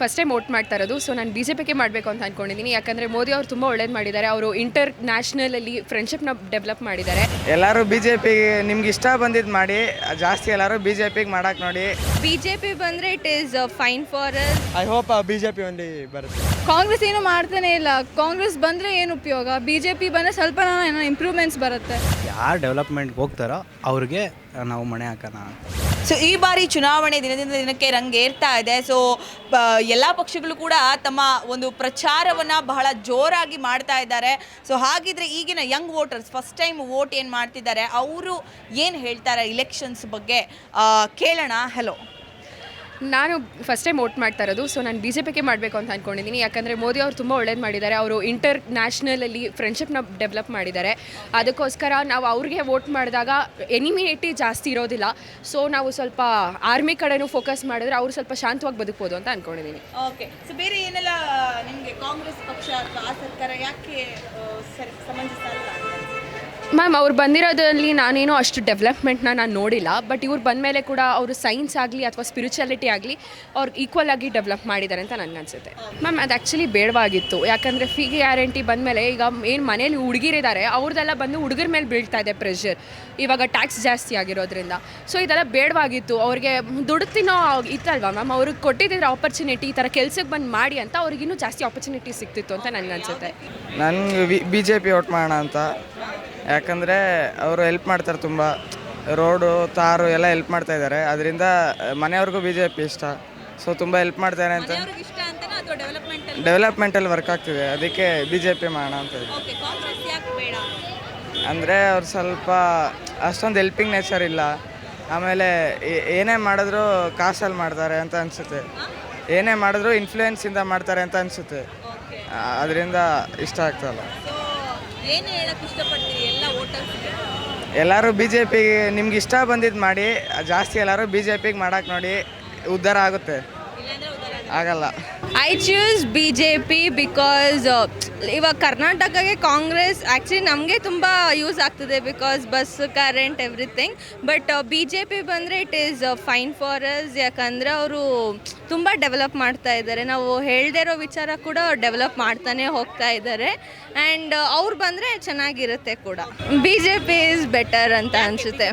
First time vote ಮಾಡ್ತಾ ಇರೋದು. So ನಾನು ಬಿ ಜೆ ಪಿಗೆ ಮಾಡಬೇಕು ಅಂತ ಅಂದ್ಕೊಂಡಿದ್ದೀನಿ ಯಾಕಂದರೆ ಮೋದಿ ಅವರು ತುಂಬ ಒಳ್ಳೇದು ಮಾಡಿದ್ದಾರೆ. ಅವರು ಇಂಟರ್ ನ್ಯಾಷನಲಲ್ಲಿ ಫ್ರೆಂಡ್ಶಿಪ್ನ ಡೆವಲಪ್ ಮಾಡಿದ್ದಾರೆ. ಎಲ್ಲರೂ ಬಿ ಜೆ ಪಿಗೆ ನಿಮ್ಗೆ ಇಷ್ಟ ಬಂದಿದ್ದು ಮಾಡಿ. ಜಾಸ್ತಿ ಎಲ್ಲರೂ ಬಿ ಜೆ ಪಿಗೆ ಮಾಡಕ್ಕೆ ನೋಡಿ. ಬಿ ಜೆ ಪಿ ಬಂದರೆ it is fine for I hope B J P ಒಂದು ಬರುತ್ತೆ. ಕಾಂಗ್ರೆಸ್ ಏನು ಮಾಡ್ತಾನೆ ಇಲ್ಲ. ಕಾಂಗ್ರೆಸ್ ಬಂದರೆ ಏನು ಉಪಯೋಗ? ಬಿ ಜೆ ಪಿ ಬಂದರೆ ಸ್ವಲ್ಪ ಏನೋ ಇಂಪ್ರೂವ್ಮೆಂಟ್ಸ್ ಬರುತ್ತೆ. ಯಾರು ಡೆವಲಪ್ಮೆಂಟ್ಗೆ ಹೋಗ್ತಾರೋ ಅವ್ರಿಗೆ ನಾವು ಮಣೆ ಹಾಕೋಣ ಸೊ ಈ ಬಾರಿ ಚುನಾವಣೆ ದಿನದಿಂದ ದಿನಕ್ಕೆ ರಂಗೇರ್ತಾ ಇದೆ. ಸೊ ಎಲ್ಲ ಪಕ್ಷಗಳು ಕೂಡ ತಮ್ಮ ಒಂದು ಪ್ರಚಾರವನ್ನು ಬಹಳ ಜೋರಾಗಿ ಮಾಡ್ತಾ ಇದ್ದಾರೆ. ಸೊ ಹಾಗಿದ್ರೆ ಈಗಿನ young voters first time vote ಏನು ಮಾಡ್ತಿದ್ದಾರೆ? ಅವರು ಏನು ಹೇಳ್ತಾರೆ ಇಲೆಕ್ಷನ್ಸ್ ಬಗ್ಗೆ? ಕೇಳೋಣ. ಹಲೋ ನಾನು ಫಸ್ಟ್ ಟೈಮ್ ವೋಟ್ ಮಾಡ್ತಾ ಇರೋದು ಸೊ ನಾನು ಬಿ ಜೆ ಪಿಗೆ ಮಾಡಬೇಕು ಅಂತ ಅಂದ್ಕೊಂಡಿದ್ದೀನಿ ಯಾಕಂದರೆ ಮೋದಿ ಅವರು ತುಂಬ ಒಳ್ಳೇದು ಮಾಡಿದ್ದಾರೆ. ಅವರು ಇಂಟರ್ ನ್ಯಾಷನಲಲ್ಲಿ ಫ್ರೆಂಡ್ಶಿಪ್ನ ಡೆವಲಪ್ ಮಾಡಿದ್ದಾರೆ. ಅದಕ್ಕೋಸ್ಕರ ನಾವು ಅವ್ರಿಗೆ ವೋಟ್ ಮಾಡಿದಾಗ ಎನಿಮಿನಿಟಿ ಜಾಸ್ತಿ ಇರೋದಿಲ್ಲ. ಸೊ ನಾವು ಸ್ವಲ್ಪ ಆರ್ಮಿ ಕಡೆನೂ ಫೋಕಸ್ ಮಾಡಿದ್ರೆ ಅವರು ಸ್ವಲ್ಪ ಶಾಂತವಾಗಿ ಬದುಕ್ಬೋದು ಅಂತ ಅಂದ್ಕೊಂಡಿದ್ದೀನಿ ಓಕೆ ಸೊ ಬೇರೆ ಏನೆಲ್ಲ ನಿಮಗೆ ಕಾಂಗ್ರೆಸ್ ಪಕ್ಷ ಅಥವಾ ಆ ಸರ್ಕಾರ ಯಾಕೆ ಸರಿ, ಸಮಂಜಸ ಅಲ್ಲ ಮ್ಯಾಮ್ ಅವ್ರು ಬಂದಿರೋದ್ರಲ್ಲಿ ನಾನೇನೋ ಅಷ್ಟು ಡೆವಲಪ್ಮೆಂಟ್ನ ನಾನು ನೋಡಿಲ್ಲ ಬಟ್ ಇವ್ರು ಬಂದಮೇಲೆ ಕೂಡ ಅವರು ಸೈನ್ಸ್ ಆಗಲಿ ಅಥವಾ ಸ್ಪಿರಿಚುಯಾಲಿಟಿ ಆಗಲಿ ಅವ್ರು ಈಕ್ವಲ್ ಆಗಿ ಡೆವಲಪ್ ಮಾಡಿದ್ದಾರೆ ಅಂತ ನನಗನ್ಸುತ್ತೆ ಮ್ಯಾಮ್ ಅದು ಆ್ಯಕ್ಚುಲಿ ಬೇಡವಾಗಿತ್ತು. ಯಾಕಂದರೆ ಫೀ ಗ್ಯಾರಂಟಿ ಬಂದಮೇಲೆ ಈಗ ಏನು ಮನೇಲಿ ಹುಡುಗಿರಿದ್ದಾರೆ ಅವ್ರದ್ದೆಲ್ಲ ಬಂದು ಹುಡುಗರ ಮೇಲೆ ಬೀಳ್ತಾ ಇದೆ ಪ್ರೆಷರ್ ಇವಾಗ ಟ್ಯಾಕ್ಸ್ ಜಾಸ್ತಿ ಆಗಿರೋದ್ರಿಂದ. ಸೊ ಇದೆಲ್ಲ ಬೇಡವಾಗಿತ್ತು. ಅವ್ರಿಗೆ ದುಡ್ತಿನೋ ಇತ್ತಲ್ವಾ ಮ್ಯಾಮ್ ಅವ್ರಿಗೆ ಕೊಟ್ಟಿದ್ದಿದ್ರೆ ಆಪರ್ಚುನಿಟಿ ಈ ಥರ ಕೆಲ್ಸಕ್ಕೆ ಬಂದು ಮಾಡಿ ಅಂತ ಅವ್ರಿಗಿನ್ನೂ ಜಾಸ್ತಿ ಆಪರ್ಚುನಿಟಿ ಸಿಕ್ತಿತ್ತು ಅಂತ ನನಗೆ ಬಿ ಜೆ ಪಿ ವೋಟ್ ಮಾಡೋಣ ಅಂತ. ಯಾಕಂದರೆ ಅವರು ಹೆಲ್ಪ್ ಮಾಡ್ತಾರೆ ತುಂಬ. ರೋಡು ತಾರು ಎಲ್ಲ ಹೆಲ್ಪ್ ಮಾಡ್ತಾ ಇದ್ದಾರೆ. ಅದರಿಂದ ಮನೆಯವ್ರಿಗೂ ಬಿ ಜೆ ಪಿ ಇಷ್ಟ. ಸೊ ತುಂಬ ಹೆಲ್ಪ್ ಮಾಡ್ತಾರೆ ಅಂತ. ಡೆವಲಪ್ಮೆಂಟಲ್ಲಿ ವರ್ಕ್ ಆಗ್ತಿದೆ. ಅದಕ್ಕೆ ಬಿ ಜೆ ಪಿ ಮಾಡೋಣ ಅಂತ ಅಂದರೆ ಅವ್ರು ಸ್ವಲ್ಪ ಅಷ್ಟೊಂದು ಹೆಲ್ಪಿಂಗ್ ನೇಚರ್ ಇಲ್ಲ. ಆಮೇಲೆ ಏನೇ ಮಾಡಿದ್ರು ಕಾಸಲ್ಲಿ ಮಾಡ್ತಾರೆ ಅಂತ ಅನಿಸುತ್ತೆ. ಏನೇ ಮಾಡಿದ್ರು ಇನ್ಫ್ಲೂಯೆನ್ಸಿಂದ ಮಾಡ್ತಾರೆ ಅಂತ ಅನಿಸುತ್ತೆ. ಅದರಿಂದ ಇಷ್ಟ ಆಗ್ತಲ್ಲ ಏನು ಹೇಳಕ್ ಇಷ್ಟಪಡ್ತೀರಿ ಎಲ್ಲ ವೋಟರ್ಸ್ಗೆ ಎಲ್ಲರೂ ಬಿ ಜೆ ಪಿಗೆ ನಿಮ್ಗೆ ಇಷ್ಟ ಬಂದಿದ್ದು ಮಾಡಿ ಜಾಸ್ತಿ ಎಲ್ಲರೂ ಬಿ ಜೆ ಪಿಗೆ ಮಾಡಕ್ಕೆ ನೋಡಿ ಉದ್ಧಾರ ಆಗುತ್ತೆ. ಆಗಲ್ಲ. I choose B J P because ಇವಾಗ ಕರ್ನಾಟಕಕ್ಕೆ ಕಾಂಗ್ರೆಸ್ ಆ್ಯಕ್ಚುಲಿ ನಮಗೆ ತುಂಬ ಯೂಸ್ ಆಗ್ತದೆ because bus current everything but B J P ಬಂದರೆ it is fine for us ಯಾಕಂದರೆ ಅವರು ತುಂಬ ಡೆವಲಪ್ ಮಾಡ್ತಾ ಇದ್ದಾರೆ. ನಾವು ಹೇಳದೇ ಇರೋ ವಿಚಾರ ಕೂಡ ಡೆವಲಪ್ ಮಾಡ್ತಾನೆ ಹೋಗ್ತಾ ಇದ್ದಾರೆ. ಆ್ಯಂಡ್ ಅವ್ರು ಬಂದರೆ ಚೆನ್ನಾಗಿರುತ್ತೆ ಕೂಡ. B J P is better ಅಂತ ಅನಿಸುತ್ತೆ.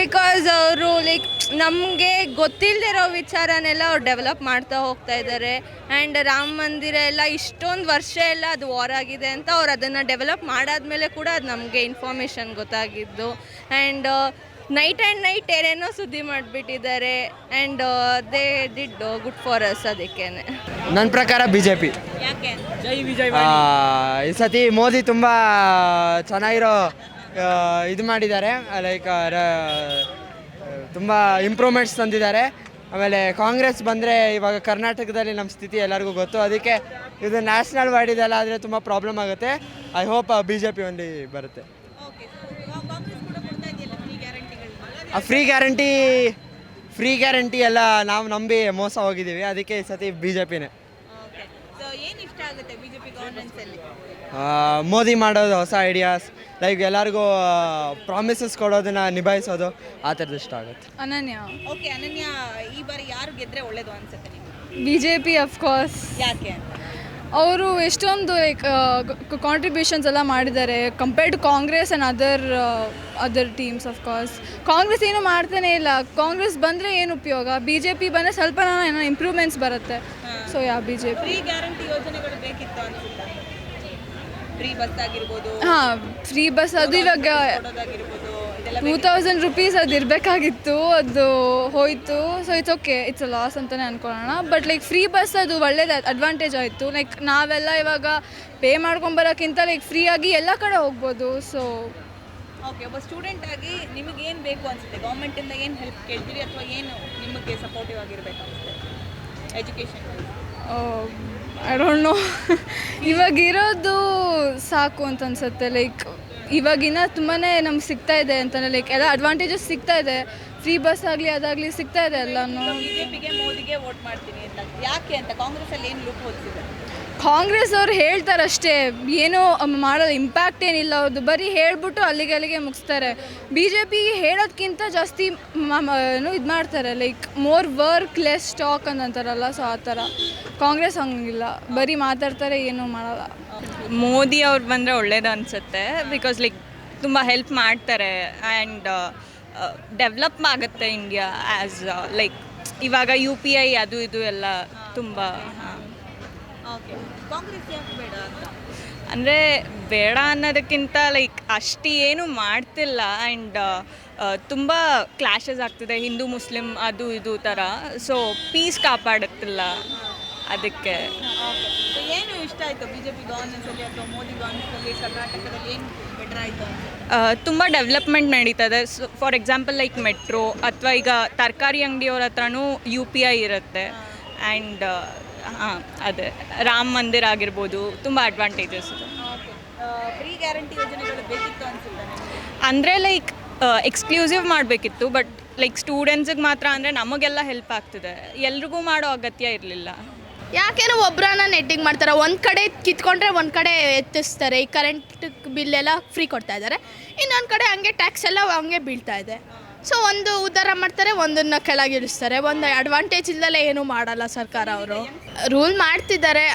ಬಿಕಾಸ್ ಅವರು ಲೈಕ್ ನಮಗೆ ಗೊತ್ತಿಲ್ಲದೆ ಇರೋ ವಿಚಾರನೆಲ್ಲ ಅವ್ರು ಡೆವಲಪ್ ಮಾಡ್ತಾ ಹೋಗ್ತಾ ಇದ್ದಾರೆ ಆ್ಯಂಡ್ ರಾಮ ಮಂದಿರ ಎಲ್ಲ ಇಷ್ಟೊಂದು ವರ್ಷ ಎಲ್ಲ ಅದು ವಾರ್ ಆಗಿದೆ ಅಂತ ಅವ್ರು ಅದನ್ನು ಡೆವಲಪ್ ಮಾಡಾದ್ಮೇಲೆ ಕೂಡ ಅದು ನಮಗೆ ಇನ್ಫಾರ್ಮೇಷನ್ ಗೊತ್ತಾಗಿದ್ದು. ಆ್ಯಂಡ್ ನೈಟ್ ಆ್ಯಂಡ್ ನೈಟ್ ಏನೇನೋ ಸುದ್ದಿ ಮಾಡಿಬಿಟ್ಟಿದ್ದಾರೆ. And they did good for us ಅದಕ್ಕೇ ನನ್ನ ಪ್ರಕಾರ ಬಿ ಜೆ ಪಿ ಯಾಕೆ ಈ ಸತಿ ಮೋದಿ ತುಂಬ ಚೆನ್ನಾಗಿರೋ ಇದು ಮಾಡಿದ್ದಾರೆ. ಲೈಕ್ ತುಂಬ ಇಂಪ್ರೂವ್ಮೆಂಟ್ಸ್ ತಂದಿದ್ದಾರೆ. ಆಮೇಲೆ ಕಾಂಗ್ರೆಸ್ ಬಂದರೆ ಇವಾಗ ಕರ್ನಾಟಕದಲ್ಲಿ ನಮ್ಮ ಸ್ಥಿತಿ ಎಲ್ಲರಿಗೂ ಗೊತ್ತು. ಅದಕ್ಕೆ ಇದು ನ್ಯಾಷನಲ್ ವೈಡ್ ಇದೆಲ್ಲ ಆದರೆ ತುಂಬ ಪ್ರಾಬ್ಲಮ್ ಆಗುತ್ತೆ. I hope B J P ಒಂದು ಬರುತ್ತೆ. ಆ ಫ್ರೀ ಗ್ಯಾರಂಟಿ ಫ್ರೀ ಗ್ಯಾರಂಟಿ ಎಲ್ಲ ನಾವು ನಂಬಿ ಮೋಸ ಹೋಗಿದ್ದೀವಿ. ಅದಕ್ಕೆ ಈ ಸತಿ ಬಿ ಜೆ ಪಿನೇ ಮೋದಿ ಮಾಡೋದು ಹೊಸ ಐಡಿಯಾಸ್ ಲೈಕ್ ಎಲ್ಲರಿಗೂ ಪ್ರಾಮಿಸಸ್ ಕೊಡೋದನ್ನ ನಿಭಾಯಿಸೋದು ಆ ಥರದ್ದು ಇಷ್ಟ ಆಗುತ್ತೆ. ಅನನ್ಯ. ಓಕೆ ಅನನ್ಯ ಈ ಬಾರಿ ಯಾರು ಗೆದ್ರೆ ಒಳ್ಳೇದು ಅನ್ಸುತ್ತೆ ನಿಮಗೆ? ಬಿ ಜೆ ಪಿ ಅಫ್ಕೋರ್ಸ್ ಯಾಕೆ ಅಂತ? ಅವರು ಎಷ್ಟೊಂದು ಲೈಕ್ ಕಾಂಟ್ರಿಬ್ಯೂಷನ್ಸ್ ಎಲ್ಲ ಮಾಡಿದ್ದಾರೆ. Compared to Congress and other other teams of course Congress ಏನು ಮಾಡ್ತಾನೇ ಇಲ್ಲ. ಕಾಂಗ್ರೆಸ್ ಬಂದರೆ ಏನು ಉಪಯೋಗ? ಬಿ ಜೆ ಪಿ ಬಂದರೆ ಸ್ವಲ್ಪ ಏನೋ ಇಂಪ್ರೂವ್ಮೆಂಟ್ಸ್ ಬರುತ್ತೆ. So yeah B J P free guarantee ಯೋಜನೆಗಳು ಬೇಕಿತ್ತು ಫ್ರೀ ಬಸ್ ಆಗಿರ್ಬೋದು ಹಾಂ ಫ್ರೀ ಬಸ್ ಅದು ಇವಾಗ ಕೊಡೋದಾಗಿರ್ಬೋದು ಇದೆಲ್ಲ ಟೂ ತೌಸಂಡ್ ರುಪೀಸ್ ಅದು ಇರಬೇಕಾಗಿತ್ತು ಅದು ಹೋಯಿತು. So it's okay it's a loss ಅಂತಲೇ ಅನ್ಕೊಳ್ಳೋಣ. ಬಟ್ ಲೈಕ್ ಫ್ರೀ ಬಸ್ ಅದು ಒಳ್ಳೇದು ಅಡ್ವಾಂಟೇಜ್ ಆಯಿತು. ಲೈಕ್ ನಾವೆಲ್ಲ ಇವಾಗ ಪೇ ಮಾಡ್ಕೊಂಬರೋಕ್ಕಿಂತ ಲೈಕ್ ಫ್ರೀಯಾಗಿ ಎಲ್ಲ ಕಡೆ ಹೋಗ್ಬೋದು. ಸೊ ಓಕೆ ಒಬ್ಬ ಸ್ಟೂಡೆಂಟ್ ಆಗಿ ನಿಮಗೆ ಏನು ಬೇಕು ಅನ್ಸುತ್ತೆ? ಗೌರ್ಮೆಂಟಿಂದ ಏನು ಹೆಲ್ಪ್ ಕೇಳ್ತೀರಿ? ಅಥವಾ ಏನು ನಿಮಗೆ ಸಪೋರ್ಟಿವ್ ಆಗಿರ್ಬೇಕು ಅನ್ಸುತ್ತೆ? ಎಜುಕೇಷನ್ ಐ ಡೋಂಟ್ ನೋ ಇವಾಗಿರೋದು ಸಾಕು ಅಂತ ಅನ್ಸುತ್ತೆ ಲೈಕ್ ಇವಾಗಿನ ತುಂಬಾ ನಮ್ಗೆ ಸಿಗ್ತಾ ಇದೆ ಅಂತಲೇ ಲೈಕ್ ಎಲ್ಲ ಅಡ್ವಾಂಟೇಜಸ್ ಸಿಗ್ತಾ ಇದೆ. ಫ್ರೀ ಬಸ್ ಆಗಲಿ ಅದಾಗಲಿ ಸಿಗ್ತಾ ಇದೆ ಎಲ್ಲನೂ ಬಿಜೆಪಿಗೆ ಮೋದಿಗೆ ವೋಟ್ ಮಾಡ್ತೀನಿ ಅಂತ. ಯಾಕೆ ಅಂತ? ಕಾಂಗ್ರೆಸ್ ಅಲ್ಲಿ ಏನು ಲುಕ್ ಹೋಲ್ಸಿದೆ ಕಾಂಗ್ರೆಸ್ ಅವ್ರು ಹೇಳ್ತಾರಷ್ಟೇ, ಏನೋ ಮಾಡಲ್ಲ ಇಂಪ್ಯಾಕ್ಟ್ ಏನಿಲ್ಲ ಅವ್ರದ್ದು ಬರೀ ಹೇಳ್ಬಿಟ್ಟು ಅಲ್ಲಿಗೆ ಅಲ್ಲಿಗೆ ಮುಗಿಸ್ತಾರೆ. ಬಿ ಜೆ ಪಿ ಹೇಳೋದ್ಕಿಂತ ಜಾಸ್ತಿ ಇದು ಮಾಡ್ತಾರೆ like more work less talk ಅಂತಾರಲ್ಲ ಸೊ ಆ ಥರ. ಕಾಂಗ್ರೆಸ್ ಹಂಗಿಲ್ಲ, ಬರೀ ಮಾತಾಡ್ತಾರೆ, ಏನೂ ಮಾಡಲ್ಲ. ಮೋದಿ ಅವ್ರು ಬಂದರೆ ಒಳ್ಳೇದು ಅನಿಸುತ್ತೆ ಬಿಕಾಸ್ ಲೈಕ್ ತುಂಬ ಹೆಲ್ಪ್ ಮಾಡ್ತಾರೆ ಆ್ಯಂಡ್ ಡೆವಲಪ್ ಆಗುತ್ತೆ ಇಂಡಿಯಾ ಆ್ಯಸ್ ಲೈಕ್ ಇವಾಗ ಯು ಪಿ ಐ ಅದು ಇದು ಎಲ್ಲ ತುಂಬ, ಹಾಂ. ಅಂದರೆ ಬೇಡ ಅನ್ನೋದಕ್ಕಿಂತ ಲೈಕ್ ಅಷ್ಟು ಏನು ಮಾಡ್ತಿಲ್ಲ ಆ್ಯಂಡ್ ತುಂಬ ಕ್ಲಾಶಸ್ ಆಗ್ತಿದೆ. ಹಿಂದೂ ಮುಸ್ಲಿಂ ಅದು ಇದು ಥರ ಸೊ ಪೀಸ್ ಕಾಪಾಡುತ್ತಿಲ್ಲ ಅದಕ್ಕೆ. ಏನು ಇಷ್ಟ ಆಯ್ತು ಬಿಜೆಪಿ ಪಿ ಅಲ್ಲಿ ಅಥವಾ ಮೋದಿ ಗವರ್ನೆನ್ಸಲ್ಲಿ ಕರ್ನಾಟಕದಲ್ಲಿ ಏನು ಬೆಟರ್ ಆಯಿತು? ತುಂಬ ಡೆವಲಪ್ಮೆಂಟ್ ನಡೀತದೆ. ಫಾರ್ ಎಕ್ಸಾಂಪಲ್ ಲೈಕ್ ಮೆಟ್ರೋ ಅಥವಾ ಈಗ ತರಕಾರಿ ಅಂಗಡಿಯವ್ರ ಹತ್ರನೂ ಯು ಪಿ ಐ ಇರುತ್ತೆ. ಆ್ಯಂಡ್ ಹಾಂ ಅದೇ. ರಾಮ್ ಮಂದಿರ್ ಆಗಿರ್ಬೋದು ತುಂಬ ಅಡ್ವಾಂಟೇಜಸ್ ಇದೆ. ಫ್ರೀ ಗ್ಯಾರಂಟಿ ಯೋಜನೆಗಳು ಬೇಕಿತ್ತು ಅನ್ಸುತ್ತೆ ಅಂದರೆ ಲೈಕ್ ಎಕ್ಸ್ಕ್ಲೂಸಿವ್ ಮಾಡಬೇಕಿತ್ತು ಬಟ್ ಲೈಕ್ ಸ್ಟೂಡೆಂಟ್ಸಿಗೆ ಮಾತ್ರ ಅಂದರೆ ನಮಗೆಲ್ಲ ಹೆಲ್ಪ್ ಆಗ್ತಿದೆ. ಎಲ್ರಿಗೂ ಮಾಡೋ ಅಗತ್ಯ ಇರಲಿಲ್ಲ. ಯಾಕೇನೋ ಒಬ್ರನ್ನ ನೆಟ್ಟಿಂಗ್ ಮಾಡ್ತಾರೆ? ಒಂದು ಕಡೆ ಕಿತ್ಕೊಂಡ್ರೆ ಒಂದು ಕಡೆ ಎತ್ತಿಸ್ತಾರೆ. ಈ ಕರೆಂಟ್ ಬಿಲ್ ಎಲ್ಲ ಫ್ರೀ ಕೊಡ್ತಾ ಇದ್ದಾರೆ ಇನ್ನೊಂದು ಕಡೆ ಹಂಗೆ ಟ್ಯಾಕ್ಸ್ ಎಲ್ಲ ಹಂಗೆ ಬೀಳ್ತಾ ಇದೆ. ಸೊ ಒಂದು ಉದ್ಧಾರ ಮಾಡ್ತಾರೆ ಒಂದನ್ನು ಕೆಳಗಿಳಿಸ್ತಾರೆ ಒಂದು ಅಡ್ವಾಂಟೇಜ್ ಇಲ್ಲದಲ್ಲೇ ಏನೂ ಮಾಡಲ್ಲ ಸರ್ಕಾರ ಅವರು. ರೂಲ್ ಮಾಡ್ತಿದ್ದಾರೆ.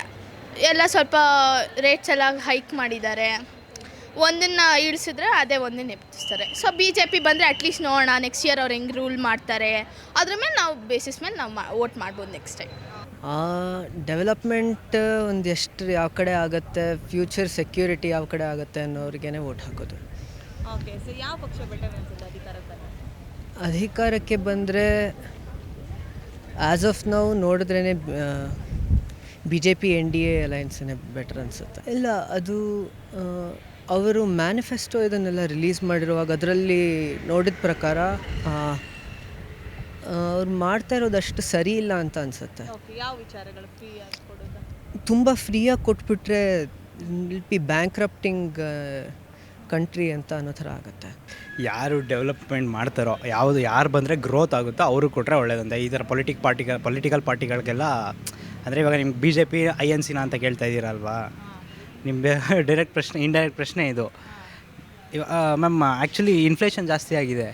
ಎಲ್ಲ ಸ್ವಲ್ಪ ರೇಟ್ಸ್ ಎಲ್ಲ ಹೈಕ್ ಮಾಡಿದ್ದಾರೆ. ಒಂದನ್ನು ಇಳಿಸಿದ್ರೆ ಅದೇ ಒಂದನ್ನು ನೆಪಿಸ್ತಾರೆ ಸೊ ಬಿ ಜೆ ಪಿ ಬಂದರೆ ಅಟ್ಲೀಸ್ಟ್ ನೋಡೋಣ ನೆಕ್ಸ್ಟ್ ಇಯರ್ ಅವ್ರು ಹೆಂಗೆ ರೂಲ್ ಮಾಡ್ತಾರೆ. ಅದ್ರ ಮೇಲೆ ನಾವು ಬೇಸಿಸ್ ಮೇಲೆ ನಾವು ವೋಟ್ ಮಾಡ್ಬೋದು ನೆಕ್ಸ್ಟ್ ಟೈಮ್ ಡೆವಲಪ್ಮೆಂಟ್ ಒಂದು ಎಷ್ಟು ಯಾವ ಕಡೆ ಆಗುತ್ತೆ? ಫ್ಯೂಚರ್ ಸೆಕ್ಯೂರಿಟಿ ಯಾವ ಕಡೆ ಆಗುತ್ತೆ ಅನ್ನೋರಿಗೇ ವೋಟ್ ಹಾಕೋದು. ಓಕೆ ಸೊ ಯಾವ ಪಕ್ಷ ಬೆಟರ್ ಅಧಿಕಾರಕ್ಕೆ ಬಂದರೆ ಆ್ಯಸ್ ಆಫ್ ನಾವು ನೋಡಿದ್ರೇ B J P N D A ಅಲಯನ್ಸೇ better ಅನಿಸುತ್ತೆ. ಇಲ್ಲ ಅದು ಅವರು ಮ್ಯಾನಿಫೆಸ್ಟೋ ಇದನ್ನೆಲ್ಲ ರಿಲೀಸ್ ಮಾಡಿರುವಾಗ ಅದರಲ್ಲಿ ನೋಡಿದ ಪ್ರಕಾರ ಅವ್ರು ಮಾಡ್ತಾ ಇರೋದಷ್ಟು ಸರಿ ಇಲ್ಲ ಅಂತ ಅನಿಸುತ್ತೆ. ಯಾವ ವಿಚಾರಗಳು ಫ್ರೀ ಕೊಡೋದು? ತುಂಬ ಫ್ರೀಯಾಗಿ ಕೊಟ್ಬಿಟ್ರೆ ವಿಲ್ ಬಿ ಬ್ಯಾಂಕ್ರಪ್ಟಿಂಗ್ ಕಂಟ್ರಿ ಅಂತ ಅನ್ನೋ ಥರ ಆಗುತ್ತೆ. ಯಾರು ಡೆವಲಪ್ಮೆಂಟ್ ಮಾಡ್ತಾರೋ ಯಾವುದು ಯಾರು ಬಂದರೆ ಗ್ರೋತ್ ಆಗುತ್ತೋ ಅವರು ಕೊಟ್ಟರೆ ಒಳ್ಳೆಯದಂತೆ ಈ ಥರ ಪೊಲಿಟಿಕ್ ಪಾರ್ಟಿ ಪೊಲಿಟಿಕಲ್ ಪಾರ್ಟಿಗಳಿಗೆಲ್ಲ ಅಂದರೆ ಇವಾಗ ನಿಮ್ಗೆ B J P I N ಸಿನ ಅಂತ ಕೇಳ್ತಾ ಇದ್ದೀರಲ್ವಾ? ನಿಮ್ಮ ಡೈರೆಕ್ಟ್ ಪ್ರಶ್ನೆ ಇಂಡೈರೆಕ್ಟ್ ಪ್ರಶ್ನೆ ಇದು. ಮ್ಯಾಮ್ ಆ್ಯಕ್ಚುಲಿ ಇನ್ಫ್ಲೇಷನ್ ಜಾಸ್ತಿ ಆಗಿದೆ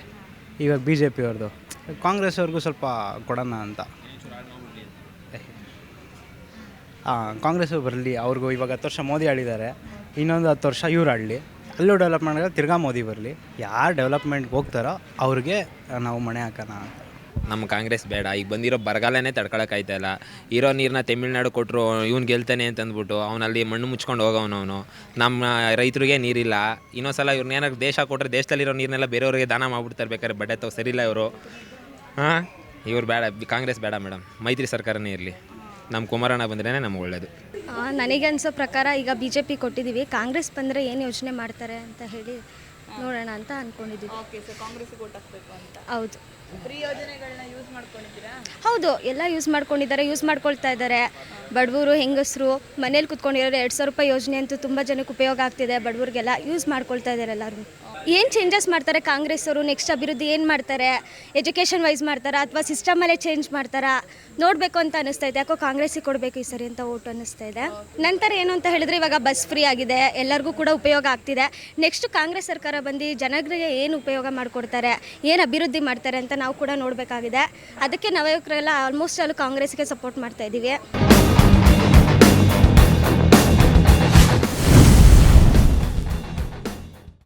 ಇವಾಗ ಬಿ ಜೆ ಪಿಯವ್ರದ್ದು ಕಾಂಗ್ರೆಸ್ ಅವ್ರಿಗೂ ಸ್ವಲ್ಪ ಕೊಡೋಣ ಅಂತ. ಹಾಂ ಕಾಂಗ್ರೆಸ್ ಬರಲಿ ಅವ್ರಿಗೂ ಇವಾಗ ಹತ್ತು ವರ್ಷ ಮೋದಿ ಆಳಿದ್ದಾರೆ ಇನ್ನೊಂದು ಹತ್ತು ವರ್ಷ ಇವ್ರು ಆಡಲಿ ಅಲ್ಲೂ ಡೆವಲಪ್ ಮಾಡಿದ್ರೆ ತಿರ್ಗಾ ಮೋದಿ ಬರಲಿ. ಯಾರು ಡೆವಲಪ್ಮೆಂಟ್ಗೆ ಹೋಗ್ತಾರೋ ಅವ್ರಿಗೆ ನಾವು ಮಣೆ ಹಾಕೋಣ ನಮ್ಮ ಕಾಂಗ್ರೆಸ್ ಬೇಡ. ಈಗ ಬಂದಿರೋ ಬರಗಾಲನೇ ತಡ್ಕೊಳಕ್ಕಾಯ್ತಾ ಇಲ್ಲ. ಇರೋ ನೀರನ್ನ ತಮಿಳ್ನಾಡು ಕೊಟ್ಟರು ಇವ್ನು ಗೆಲ್ತಾನೆ ಅಂತಂದ್ಬಿಟ್ಟು ಅವನಲ್ಲಿ ಮಣ್ಣು ಮುಚ್ಕೊಂಡು ಹೋಗೋನವನು ನಮ್ಮ ರೈತರಿಗೆ ನೀರಿಲ್ಲ. ಇನ್ನೊಂದು ಸಲ ಇವ್ರನ್ನ ಏನಾದ್ರು ದೇಶ ಕೊಟ್ಟರೆ ದೇಶದಲ್ಲಿರೋ ನೀರನ್ನೆಲ್ಲ ಬೇರೆಯವ್ರಿಗೆ ದಾನ ಮಾಡಿಬಿಡ್ತಾರೆ ಬೇಕಾದ್ರೆ ಬಡ್ಡೆ ತಗೋ ಸರಿಯಿಲ್ಲ ಇವರು. ಹಾಂ? ಇವ್ರು ಬೇಡ. ಕಾಂಗ್ರೆಸ್ ಬೇಡ ಮೇಡಮ್. ಮೈತ್ರಿ ಸರ್ಕಾರನೇ ಇರಲಿ. ನಮ್ಮ ಕುಮಾರಣ್ಣ ಬಂದ್ರೇ ನಮ್ಗೆ ಒಳ್ಳೇದು. ನನಗೆ ಅನಿಸೋ ಪ್ರಕಾರ ಈಗ ಬಿ ಜೆ ಪಿ ಕೊಟ್ಟಿದ್ದೀವಿ. ಕಾಂಗ್ರೆಸ್ ಬಂದರೆ ಏನು ಯೋಚನೆ ಮಾಡ್ತಾರೆ ಅಂತ ಹೇಳಿ ನೋಡೋಣ ಅಂತ ಅಂದ್ಕೊಂಡಿದ್ದೀವಿ ಓಕೆ ಸೊ ಕಾಂಗ್ರೆಸ್ಗೆ ವೋಟ್ ಹಾಕ್ಬೇಕು ಅಂತ. ಹೌದು. ಹೌದು, ಎಲ್ಲ ಯೂಸ್ ಮಾಡ್ಕೊಂಡಿದ್ದಾರೆ ಯೂಸ್ ಮಾಡ್ಕೊಳ್ತಾ ಇದ್ದಾರೆ. ಬಡವರು, ಹೆಂಗಸರು, ಮನೇಲಿ ಕುತ್ಕೊಂಡಿರೋರು ಎರಡು ಸಾವಿರ ರೂಪಾಯಿ ಯೋಜನೆ ಅಂತೂ ತುಂಬ ಜನಕ್ಕೆ ಉಪಯೋಗ ಆಗ್ತಿದೆ. ಬಡವರಿಗೆಲ್ಲ ಯೂಸ್ ಮಾಡ್ಕೊಳ್ತಾ ಇದ್ದಾರೆ ಎಲ್ಲರೂ. ಏನು ಚೇಂಜಸ್ ಮಾಡ್ತಾರೆ? ಕಾಂಗ್ರೆಸ್ ಅವರು ನೆಕ್ಸ್ಟ್ ಅಭಿವೃದ್ಧಿ ಏನು ಮಾಡ್ತಾರೆ? ಎಜುಕೇಷನ್ ವೈಸ್ ಮಾಡ್ತಾರಾ? ಅಥವಾ ಸಿಸ್ಟಮಲ್ಲೇ ಚೇಂಜ್ ಮಾಡ್ತಾರಾ? ನೋಡಬೇಕು ಅಂತ ಅನಿಸ್ತಾ ಇದೆ. ಯಾಕೋ ಕಾಂಗ್ರೆಸ್ಸಿಗೆ ಕೊಡಬೇಕು ಈ ಸರಿ ಅಂತ ಓಟ್ ಅನ್ನಿಸ್ತಾ ಇದೆ. ನಂತರ ಏನು ಅಂತ ಹೇಳಿದ್ರೆ ಇವಾಗ ಬಸ್ ಫ್ರೀ ಆಗಿದೆ. ಎಲ್ಲರಿಗೂ ಕೂಡ ಉಪಯೋಗ ಆಗ್ತಿದೆ. ನೆಕ್ಸ್ಟ್ ಕಾಂಗ್ರೆಸ್ ಸರ್ಕಾರ ಬಂದು ಜನಗಳಿಗೆ ಏನು ಉಪಯೋಗ ಮಾಡಿಕೊಡ್ತಾರೆ? ಏನು ಅಭಿವೃದ್ಧಿ ಮಾಡ್ತಾರೆ ಅಂತ ನಾವು ಕೂಡ ನೋಡಬೇಕಾಗಿದೆ. ಅದಕ್ಕೆ ನವಯುವಕರೆಲ್ಲ ಆಲ್ಮೋಸ್ಟ್ ಅಲ್ಲಿ ಕಾಂಗ್ರೆಸ್ಗೆ ಸಪೋರ್ಟ್ ಮಾಡ್ತಾ ಇದ್ದೀವಿ